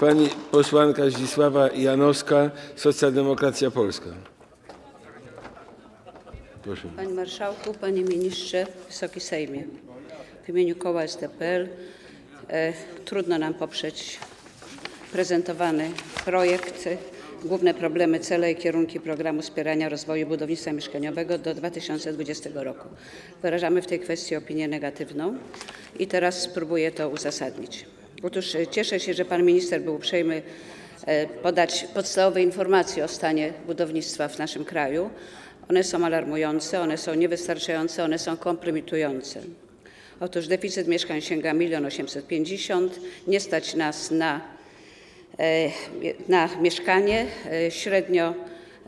Pani posłanka Zdzisława Janowska, Socjaldemokracja Polska. Proszę. Panie Marszałku, Panie Ministrze, Wysoki Sejmie. W imieniu koła SDPL e, trudno nam poprzeć prezentowany projekt. Główne problemy, cele i kierunki programu wspierania rozwoju budownictwa mieszkaniowego do 2020 roku. Wyrażamy w tej kwestii opinię negatywną i teraz spróbuję to uzasadnić. Otóż e, cieszę się, że Pan Minister był uprzejmy e, podać podstawowe informacje o stanie budownictwa w naszym kraju. One są alarmujące, one są niewystarczające, one są kompromitujące. Otóż deficyt mieszkań sięga 1 850 nie stać nas na, e, na mieszkanie, średnio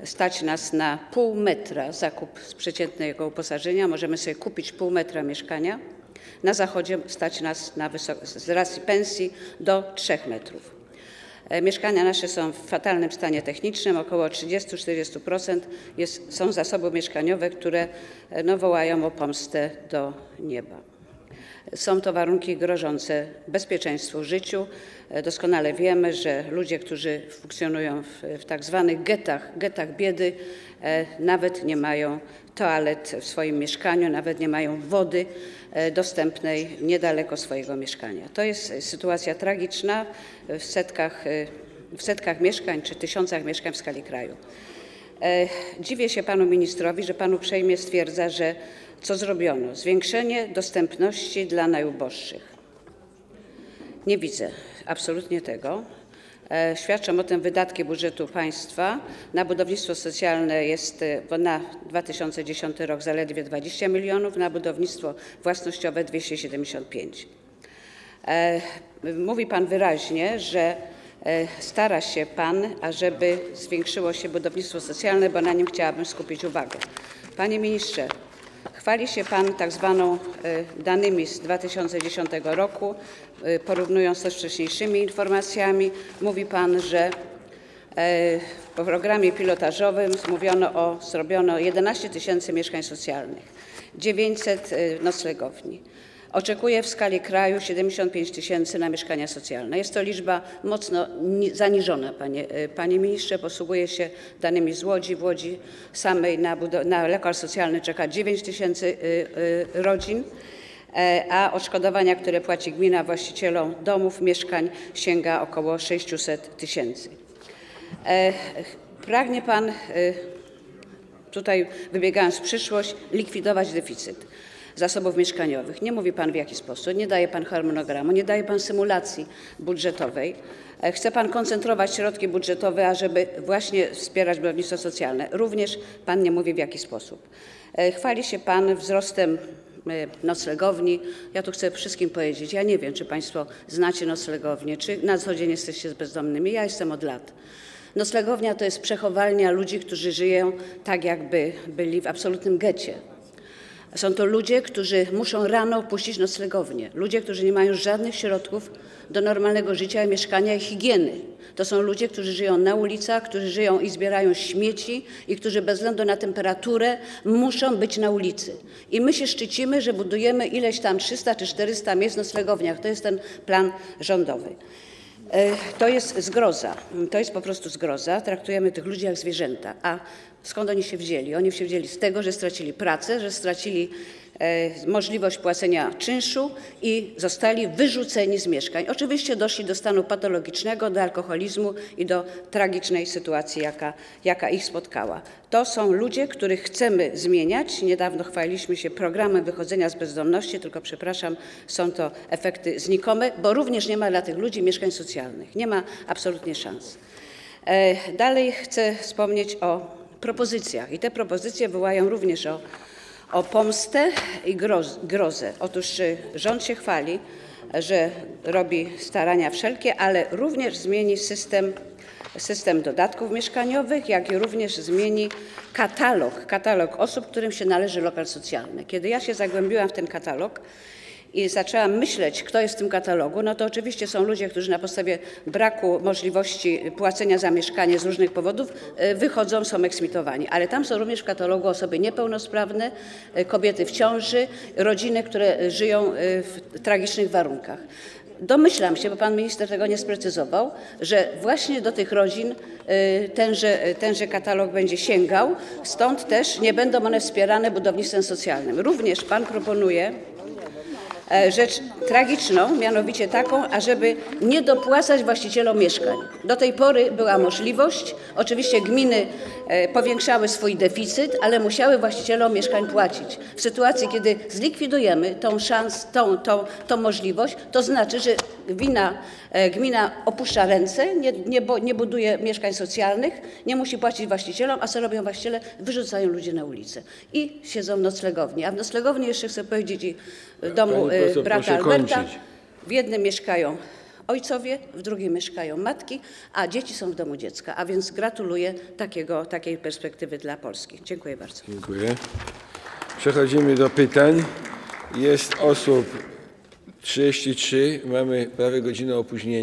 stać nas na pół metra zakup z przeciętnego uposażenia, możemy sobie kupić pół metra mieszkania. Na zachodzie stać nas na z racji pensji do 3 metrów. E, mieszkania nasze są w fatalnym stanie technicznym, około 30-40% jest, są zasoby mieszkaniowe, które e, no, wołają o pomstę do nieba. Są to warunki grożące bezpieczeństwu, życiu. E, doskonale wiemy, że ludzie, którzy funkcjonują w, w tak zwanych getach, getach biedy, nawet nie mają toalet w swoim mieszkaniu, nawet nie mają wody dostępnej niedaleko swojego mieszkania. To jest sytuacja tragiczna w setkach, w setkach mieszkań czy tysiącach mieszkań w skali kraju. E, dziwię się panu ministrowi, że pan uprzejmie stwierdza, że co zrobiono? Zwiększenie dostępności dla najuboższych. Nie widzę absolutnie tego. E, świadczą o tym wydatki budżetu państwa. Na budownictwo socjalne jest e, na 2010 rok zaledwie 20 milionów, na budownictwo własnościowe 275. E, mówi Pan wyraźnie, że stara się Pan, ażeby zwiększyło się budownictwo socjalne, bo na nim chciałabym skupić uwagę. Panie ministrze, Chwali się Pan tak zwaną e, danymi z 2010 roku, e, porównując to z wcześniejszymi informacjami. Mówi Pan, że e, w programie pilotażowym mówiono o, zrobiono 11 tysięcy mieszkań socjalnych, 900 noclegowni. Oczekuje w skali kraju 75 tysięcy na mieszkania socjalne. Jest to liczba mocno zaniżona, panie, e, panie ministrze. Posługuję się danymi z Łodzi. W Łodzi samej na, na lokal socjalny czeka 9 tysięcy e, e, rodzin a odszkodowania, które płaci gmina właścicielom domów, mieszkań sięga około 600 tysięcy. Pragnie Pan, tutaj wybiegając w przyszłość, likwidować deficyt zasobów mieszkaniowych. Nie mówi Pan w jaki sposób, nie daje Pan harmonogramu, nie daje Pan symulacji budżetowej. E, chce Pan koncentrować środki budżetowe, ażeby właśnie wspierać budownictwo socjalne. Również Pan nie mówi w jaki sposób. E, chwali się Pan wzrostem e, noclegowni. Ja tu chcę wszystkim powiedzieć, ja nie wiem, czy Państwo znacie noclegownie, czy na co dzień jesteście z bezdomnymi. Ja jestem od lat. Noclegownia to jest przechowalnia ludzi, którzy żyją tak, jakby byli w absolutnym getcie. Są to ludzie, którzy muszą rano opuścić noclegownię, ludzie, którzy nie mają żadnych środków do normalnego życia, mieszkania i higieny. To są ludzie, którzy żyją na ulicach, którzy żyją i zbierają śmieci i którzy bez względu na temperaturę muszą być na ulicy. I my się szczycimy, że budujemy ileś tam 300 czy 400 miejsc w noclegowniach. To jest ten plan rządowy. E, to jest zgroza. To jest po prostu zgroza. Traktujemy tych ludzi jak zwierzęta. A skąd oni się wzięli? Oni się wzięli z tego, że stracili pracę, że stracili możliwość płacenia czynszu i zostali wyrzuceni z mieszkań. Oczywiście doszli do stanu patologicznego, do alkoholizmu i do tragicznej sytuacji, jaka, jaka ich spotkała. To są ludzie, których chcemy zmieniać. Niedawno chwaliliśmy się programem wychodzenia z bezdomności, tylko przepraszam, są to efekty znikome, bo również nie ma dla tych ludzi mieszkań socjalnych. Nie ma absolutnie szans. E, dalej chcę wspomnieć o propozycjach i te propozycje wołają również o o pomstę i grozę. Otóż y, rząd się chwali, że robi starania wszelkie, ale również zmieni system, system dodatków mieszkaniowych, jak i również zmieni katalog, katalog osób, którym się należy lokal socjalny. Kiedy ja się zagłębiłam w ten katalog, i zaczęłam myśleć, kto jest w tym katalogu, no to oczywiście są ludzie, którzy na podstawie braku możliwości płacenia za mieszkanie z różnych powodów e, wychodzą, są eksmitowani. Ale tam są również w katalogu osoby niepełnosprawne, e, kobiety w ciąży, rodziny, które żyją e, w tragicznych warunkach. domyślam się, bo pan minister tego nie sprecyzował, że właśnie do tych rodzin tenże, tenże katalog będzie sięgał, stąd też nie będą one wspierane budownictwem socjalnym. Również pan proponuje rzecz tragiczną, mianowicie taką, ażeby nie dopłacać właścicielom mieszkań. Do tej pory była możliwość, oczywiście gminy e, powiększały swój deficyt, ale musiały właścicielom mieszkań płacić. W sytuacji, kiedy zlikwidujemy tą szans, tą, tą, tą możliwość, to znaczy, że gmina, e, gmina opuszcza ręce, nie, nie, bo- nie buduje mieszkań socjalnych, nie musi płacić właścicielom, a co robią właściciele? Wyrzucają ludzi na ulicę i siedzą w noclegowni. A w noclegowni jeszcze chcę powiedzieć i w domu E, poseł, brata Alberta. kończyć. W jednym mieszkają ojcowie, w drugim mieszkają matki, a dzieci są w domu dziecka. A więc gratuluję takiego, takiej perspektywy dla Polski. Dziękuję bardzo. Dziękuję. Przechodzimy do pytań. Jest osób 33, mamy prawie godzinę opóźnienia.